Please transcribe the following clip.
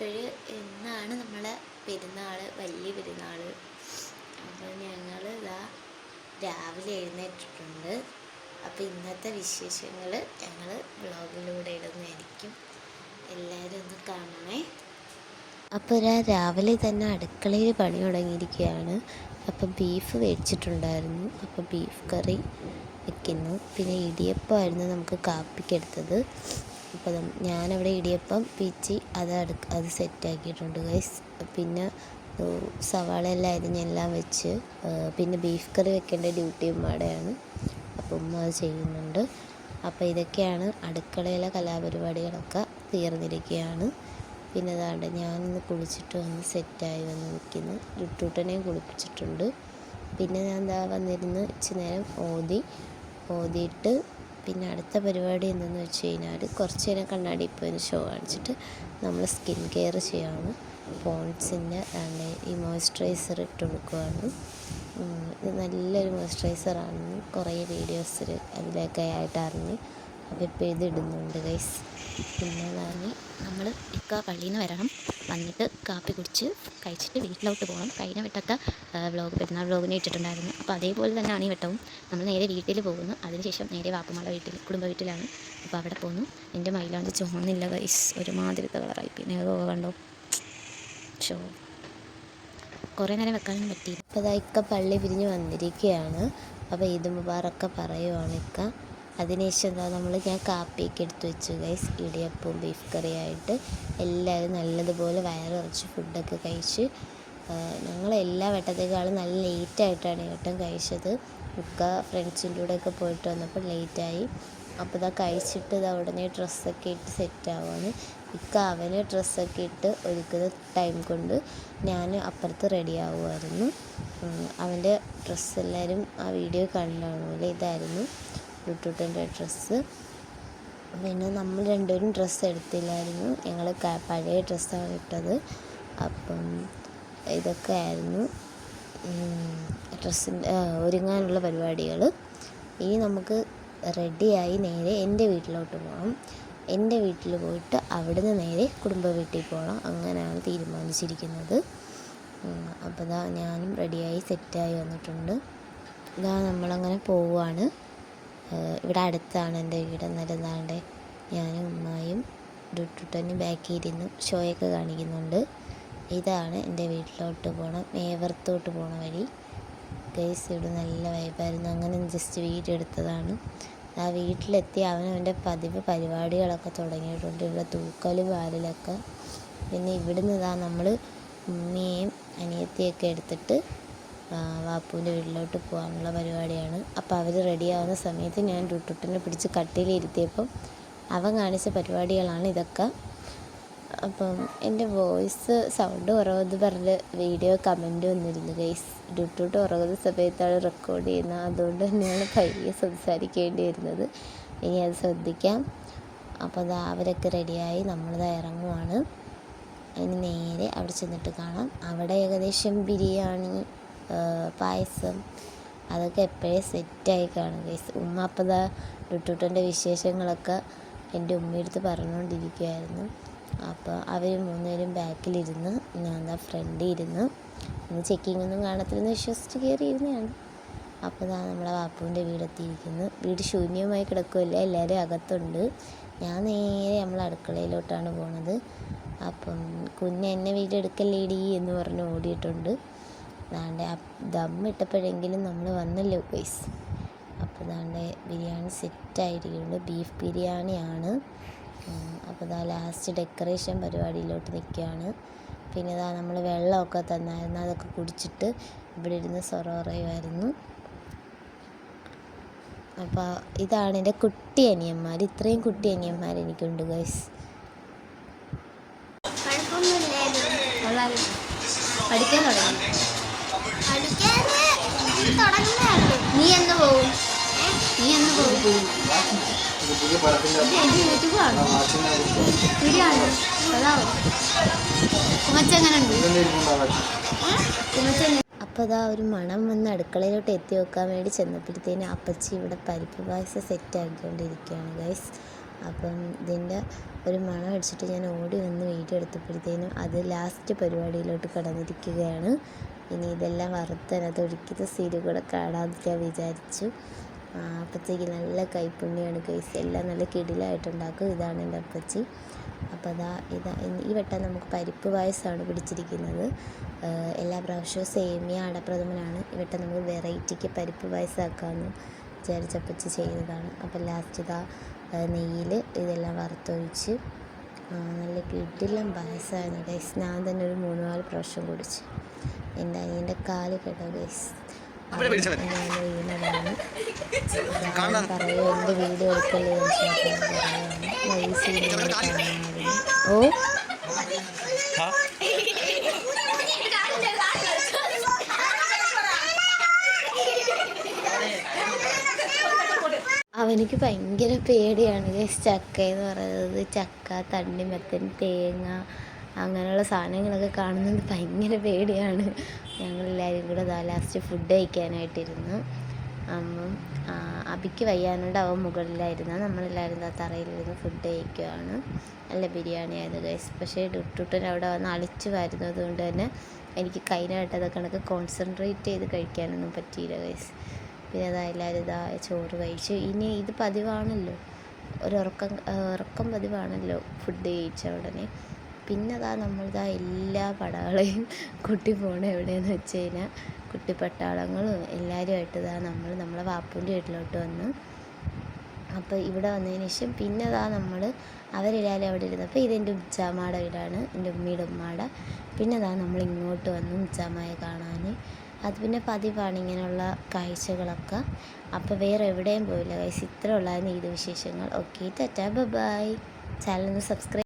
ഇപ്പോഴ് എന്നാണ് നമ്മളെ പെരുന്നാൾ വലിയ പെരുന്നാൾ അപ്പോൾ ഞങ്ങൾ ഇതാ രാവിലെ എഴുന്നേറ്റിട്ടുണ്ട്. അപ്പോൾ ഇന്നത്തെ വിശേഷങ്ങൾ ഞങ്ങൾ വ്ളോഗിലൂടെ ഇടുന്നതായിരിക്കും. എല്ലാവരും ഒന്ന് കാണണേ. അപ്പോൾ ഞാൻ രാവിലെ തന്നെ അടുക്കളയിൽ പണി തുടങ്ങിയിരിക്കുകയാണ്. അപ്പോൾ ബീഫ് മേടിച്ചിട്ടുണ്ടായിരുന്നു അപ്പോൾ ബീഫ് കറി വെക്കുന്നു. പിന്നെ ഇടിയപ്പമായിരുന്നു നമുക്ക് കാപ്പിക്കെടുത്തത് അപ്പോൾ ഞാനവിടെ ഇടിയപ്പം പിച്ചി അത് അടുക്ക അത് സെറ്റാക്കിയിട്ടുണ്ട് ഗൈസ് പിന്നെ സവാള എല്ലാം അരിഞ്ഞെല്ലാം വെച്ച് പിന്നെ ബീഫ് കറി വെക്കേണ്ട ഡ്യൂട്ടി ഉമ്മയുടെയാണ് അപ്പോൾ ഉമ്മ അത് ചെയ്യുന്നുണ്ട്. അപ്പോൾ ഇതൊക്കെയാണ് അടുക്കളയിലെ കലാപരിപാടികളൊക്കെ തീർന്നിരിക്കുകയാണ് പിന്നെ അതാണ്ട് ഞാനിന്ന് കുളിച്ചിട്ട് വന്ന് സെറ്റായി വന്ന് നിൽക്കുന്നു. ലുട്ടൂട്ടനെയും കുളിപ്പിച്ചിട്ടുണ്ട്. പിന്നെ ഞാൻ എന്താ വന്നിരുന്ന് ഇച്ചിരി നേരം ഓതി ഓതിയിട്ട് പിന്നെ അടുത്ത പരിപാടി എന്തെന്ന് വെച്ച് കഴിഞ്ഞാൽ കുറച്ച് നേരം കണ്ണാടി പോയതിന് ഷോ കാണിച്ചിട്ട് നമ്മൾ സ്കിൻ കെയർ ചെയ്യാണ്. പോൺസിന്റെ ഈ മോയ്സ്ചറൈസർ ഇട്ട് കൊടുക്കുകയാണ് ഇത് നല്ലൊരു മോയ്സ്ചറൈസറാണെന്ന് കുറേ വീഡിയോസിൽ അതിലൊക്കെ ആയിട്ട് അറിഞ്ഞ് ഇപ്പോൾ ഇത് ഇടുന്നുണ്ട് ഗൈസ് പിന്നെ അതാണ് നമ്മൾ ഇക്ക പള്ളിയിൽ നിന്ന് വരണം. വന്നിട്ട് കാപ്പി കുടിച്ച് കഴിച്ചിട്ട് വീട്ടിലോട്ട് പോകണം കഴിഞ്ഞ വെട്ടത്തെ വ്ളോഗ് പെരുന്നാൾ വ്ളോഗിന് ഇട്ടിട്ടുണ്ടായിരുന്നു. അപ്പോൾ അതേപോലെ തന്നെയാണ് ഈ വെട്ടവും. നമ്മൾ നേരെ വീട്ടിൽ പോകുന്നു. അതിനുശേഷം നേരെ വാപ്പമ്മയുടെ വീട്ടിൽ കുടുംബ വീട്ടിലാണ്. അപ്പോൾ അവിടെ പോകുന്നു എന്റെ മൈലാഞ്ചി ചുമന്നില്ല ഗൈസ് ഒരുമാതിരത്തെ കളറായി പിന്നെ അത് കണ്ടോ? ഷോ. കുറേ നേരം വെക്കാനും പറ്റി ഇപ്പോൾ ഇക്ക പള്ളി പിരിഞ്ഞ് വന്നിരിക്കുകയാണ് അപ്പോൾ ഈദ് മുബാറൊക്കെ പറയുവാണ് ഇക്ക. അതിനുശേഷം എന്താ നമ്മൾ ഞാൻ കാപ്പിയൊക്കെ എടുത്ത് വെച്ചു ഗൈസ് ഇടിയപ്പവും ബീഫ് കറിയായിട്ട് എല്ലാവരും നല്ലതുപോലെ വയറിറച്ച് ഫുഡൊക്കെ കഴിച്ച് ഞങ്ങൾ എല്ലാ വട്ടത്തേക്കാളും നല്ല ലേറ്റായിട്ടാണ് ഏട്ടൻ കഴിച്ചത്. ഇക്ക ഫ്രണ്ട്സിന്റെ കൂടെ ഒക്കെ പോയിട്ട് വന്നപ്പോൾ ലേറ്റായി അപ്പോൾ ഇതാ കഴിച്ചിട്ട് ഇതാ ഉടനെ ഡ്രസ്സൊക്കെ ഇട്ട് സെറ്റ് ആവുകയാണ് ഇക്ക അവന് ഡ്രസ്സൊക്കെ ഇട്ട് ഒരുക്കുന്ന ടൈം കൊണ്ട് ഞാൻ അപ്പുറത്ത് റെഡി ആവുമായിരുന്നു അവന്റെ ഡ്രസ്സ് എല്ലാവരും ആ വീഡിയോ കണ്ടാണോ? ഇതായിരുന്നു. ബ്ലൂട്ടൂത്തിന്റെ ഡ്രസ്സ്. പിന്നെ നമ്മൾ രണ്ടുപേരും ഡ്രസ്സ് എടുത്തില്ലായിരുന്നു. ഞങ്ങൾ പഴയ ഡ്രസ്സാണ് ഇട്ടത്. അപ്പം ഇതൊക്കെ ആയിരുന്നു. ഡ്രസ്സിന്റെ ഒരുങ്ങാനുള്ള പരിപാടികൾ. ഇനി നമുക്ക് റെഡിയായി നേരെ എന്റെ വീട്ടിലോട്ട് പോകണം. എന്റെ വീട്ടിൽ പോയിട്ട് അവിടുന്ന് നേരെ കുടുംബ വീട്ടിൽ പോകണം. അങ്ങനെയാണ് തീരുമാനിച്ചിരിക്കുന്നത്. അപ്പോൾ ഞാനും റെഡിയായി സെറ്റായി വന്നിട്ടുണ്ട്. ഇതാ നമ്മളങ്ങനെ പോവുകയാണ്. ഇവിടെ അടുത്താണ് എന്റെ വീട്. എന്നാലും ദാണ്ടെ ഞാനും ഉമ്മായും ഡുട്ടുട്ടനും ബാക്കിൽ ഇരുന്ന്. ഷോയൊക്കെ കാണിക്കുന്നുണ്ട്. ഇതാണ് എന്റെ വീട്ടിലോട്ട് പോകണം മേവർത്തോട്ട് പോണ വഴി. ഗൈസ് ഇവിടെ നല്ല വൈബായിരുന്നു അങ്ങനെ ജസ്റ്റ് വീഡിയോ എടുത്തതാണ്. ആ വീട്ടിലെത്തി അവൻ അവന്റെ പതിവ് പരിപാടികളൊക്കെ തുടങ്ങിയിട്ടുണ്ട്. ഇവിടെ തൂക്കലും വാലിലൊക്കെ പിന്നെ ഇവിടുന്ന് ഇതാ നമ്മൾ ഉമ്മയും അനിയത്തിയൊക്കെ എടുത്തിട്ട് വാപ്പുവിന്റെ വീട്ടിലോട്ട് പോകാനുള്ള പരിപാടിയാണ്. അപ്പോൾ അവർ റെഡിയാവുന്ന സമയത്ത് ഞാൻ ടുട്ടുട്ടിനെ പിടിച്ച് കട്ടിലിരുത്തിയപ്പം അവൻ കാണിച്ച പരിപാടികളാണ് ഇതൊക്കെ. അപ്പം എന്റെ വോയിസ് സൗണ്ട് കുറവെന്ന് പറഞ്ഞ് വീഡിയോ കമന്റ് വന്നിരുന്നു ഗൈസ് ഡുട്ടുട്ട് ഉറങ്ങുന്ന സമയത്താണ് റെക്കോർഡ് ചെയ്യുന്നത്. അതുകൊണ്ട് തന്നെയാണ് പയ്യെ സംസാരിക്കേണ്ടി വരുന്നത് ഇനി അത് ശ്രദ്ധിക്കാം. അപ്പോൾ അത് അവരൊക്കെ റെഡിയായി നമ്മളിത് ഇറങ്ങുവാണ്. അതിന് നേരെ അവിടെ ചെന്നിട്ട് കാണാം. അവിടെ ഏകദേശം ബിരിയാണി പായസം. അതൊക്കെ എപ്പോഴേ സെറ്റായി കാണും ഗൈസ് ഉമ്മ അപ്പോൾ ദാ ടുട്ടൂട്ടന്റെ വിശേഷങ്ങളൊക്കെ എന്റെ ഉമ്മയെടുത്ത് പറഞ്ഞുകൊണ്ടിരിക്കുമായിരുന്നു അപ്പോൾ അവർ മൂന്നുപേരും ബാക്കിലിരുന്ന് ഞാൻ എന്താ ഫ്രണ്ടിൽ ഇരുന്ന് ഇന്ന് ചെക്കിംഗ് ഒന്നും കാണത്തില്ലെന്ന് വിശ്വസിച്ച് കയറിയിരുന്നതാണ് അപ്പോൾ ഇതാ നമ്മളെ വാപ്പുവിന്റെ വീടെത്തിയിരിക്കുന്നു. വീട് ശൂന്യമായി കിടക്കുമല്ല എല്ലാവരും അകത്തുണ്ട്. ഞാൻ നേരെ നമ്മൾ അടുക്കളയിലോട്ടാണ് പോണത്. അപ്പം കുഞ്ഞ് എന്നെ വീട് എടുക്കല്ലേടി എന്ന് പറഞ്ഞ് ഓടിയിട്ടുണ്ട്. ദാണ്ടെ ഇട്ടപ്പോഴെങ്കിലും നമ്മൾ വന്നല്ലോ ഗൈസ് അപ്പോൾ ദാണ്ടെ ബിരിയാണി സെറ്റായിരിക്കുന്നുണ്ട്. ബീഫ് ബിരിയാണിയാണ്. അപ്പോൾ ഇതാ ലാസ്റ്റ് ഡെക്കറേഷൻ പരിപാടിയിലോട്ട് നിൽക്കുകയാണ് പിന്നെ ഇതാ നമ്മൾ വെള്ളമൊക്കെ തന്നായിരുന്നു. അതൊക്കെ കുടിച്ചിട്ട് ഇവിടെ ഇരുന്ന് സൊറോറയുമായിരുന്നു അപ്പോൾ ഇതാണ് എന്റെ കുട്ടി അനിയന്മാർ ഇത്രയും കുട്ടി അനിയന്മാർ എനിക്കുണ്ട് ഗൈസ് പഠിക്കാൻ തുടങ്ങി. അതാ ഇരിപ്പുണ്ടാവാം കുമച്ച അപ്പോൾ ഇതാ ഒരു മണം വന്ന് അടുക്കളയിലോട്ട് എത്തി വെക്കാൻ വേണ്ടി ചെന്നപ്പോഴത്തേന് അപ്പച്ചി ഇവിടെ പരിപ്പ് പായസം സെറ്റ് ആക്കിക്കൊണ്ടിരിക്കുകയാണ് ഗൈസ് അപ്പം ഇതിന്റെ ഒരു മണം അടിച്ചിട്ട് ഞാൻ ഓടി വന്ന് വീഡിയോ എടുത്തപ്പോഴത്തേനും അത് ലാസ്റ്റ് പരിപാടിയിലോട്ട് കടന്നിരിക്കുകയാണ്. ഇനി ഇതെല്ലാം വറുത്തതിനകത്ത് ഒഴിക്കുന്ന സീരി കൂടെ കാണാമെന്ന് ഞാൻ വിചാരിച്ചു. അപ്പച്ചയ്ക്ക് നല്ല കൈപ്പുണ്യമാണ് കൈസ് എല്ലാം നല്ല കിടിലായിട്ടുണ്ടാക്കും. ഇതാണ് എന്റെ അപ്പച്ചി. അപ്പോൾ അതാ ഇതാ ഈ വട്ടം നമുക്ക് പരിപ്പ് പായസമാണ് പിടിച്ചിരിക്കുന്നത്. എല്ലാ പ്രാവശ്യവും സേമിയ അടപ്രഥമനാണ്. ഈ വട്ടം നമുക്ക് വെറൈറ്റിക്ക് പരിപ്പ് പായസമാക്കാമെന്ന് വിചാരിച്ചപ്പച്ചി ചെയ്തതാണ് അപ്പോൾ ലാസ്റ്റ് ഇതാ നെയ്യിൽ ഇതെല്ലാം വറുത്തൊഴിച്ച് നല്ല കിടിലം പായസമായിരുന്നു ഗൈസ് ഞാൻ തന്നെ ഒരു മൂന്ന് നാല് പ്രാവശ്യം കുടിച്ച്. എന്റെ അനിയന്റെ കാൽ കേട്ടോ ഗൈസ് വീണതാണ് ഞാൻ പറയും എന്റെ വീഡിയോ എടുക്കല്ലേ? ഓ? അവനിക്ക് ഭയങ്കര പേടിയാണ് ചക്ക എന്ന് പറയുന്നത് ചക്ക തണ്ണിമത്തൻ തേങ്ങ അങ്ങനെയുള്ള സാധനങ്ങളൊക്കെ കാണുന്നത് ഭയങ്കര പേടിയാണ്. ഞങ്ങളെല്ലാവരും കൂടെ ദാ ലാസ്റ്റ് ഫുഡ് കഴിക്കാനായിട്ടിരുന്നു. അപ്പം അബിക്ക് വയ്യാനുണ്ട് അവൻ മുകളിലായിരുന്നു നമ്മളെല്ലാവരും ദാ തറയിലിരുന്ന് ഫുഡ് കഴിക്കുകയാണ് നല്ല ബിരിയാണി ആയിരുന്നു ഗൈസ് പക്ഷേ ഡുട്ടുട്ടൻ അവിടെ വന്ന് അളിച്ചു വരുന്നത് കൊണ്ട് തന്നെ എനിക്ക് കൈനായിട്ട് അത് കണക്ക് കോൺസെൻട്രേറ്റ് ചെയ്ത് കഴിക്കാനൊന്നും പറ്റിയില്ല ഗൈസ് പിന്നെ അതാ എല്ലാവരും ഇതാ ചോറ് കഴിച്ചു. ഇനി ഇത് പതിവാണല്ലോ. ഒരു ഉറക്കം ഉറക്കം പതിവാണല്ലോ ഫുഡ് കഴിച്ച ഉടനെ. പിന്നെ അതാ നമ്മളിതാ എല്ലാ പടകളെയും കുട്ടി പോണ എവിടെയെന്ന് വെച്ച് കഴിഞ്ഞാൽ കുട്ടിപ്പട്ടാളങ്ങളും എല്ലാവരുമായിട്ട് ഇതാ നമ്മൾ നമ്മളെ വാപ്പൂന്റെ വീട്ടിലോട്ട് വന്നു. അപ്പോൾ ഇവിടെ വന്നതിന് ശേഷം പിന്നെ അതാ നമ്മൾ അവരെല്ലാവരും അവിടെ ഇരുന്നു അപ്പോൾ ഇതെന്റെ ഉച്ചാമ്മയുടെ വീടാണ് എന്റെ ഉമ്മയുടെ ഉമ്മാടെ. പിന്നെ അതാ നമ്മൾ ഇങ്ങോട്ട് വന്നു ഉച്ചാമ്മയെ കാണാൻ അത് പിന്നെ പതിവാണ് ഇങ്ങനെയുള്ള കാഴ്ചകളൊക്കെ. അപ്പോൾ വേറെ എവിടെയും പോയില്ല കഴിച്ച് ഇത്ര ഉള്ളായിരുന്നു വിശേഷങ്ങൾ. ഓക്കെ ടാറ്റാ ബൈ ചാനൽ ഒന്ന് സബ്സ്ക്രൈബ്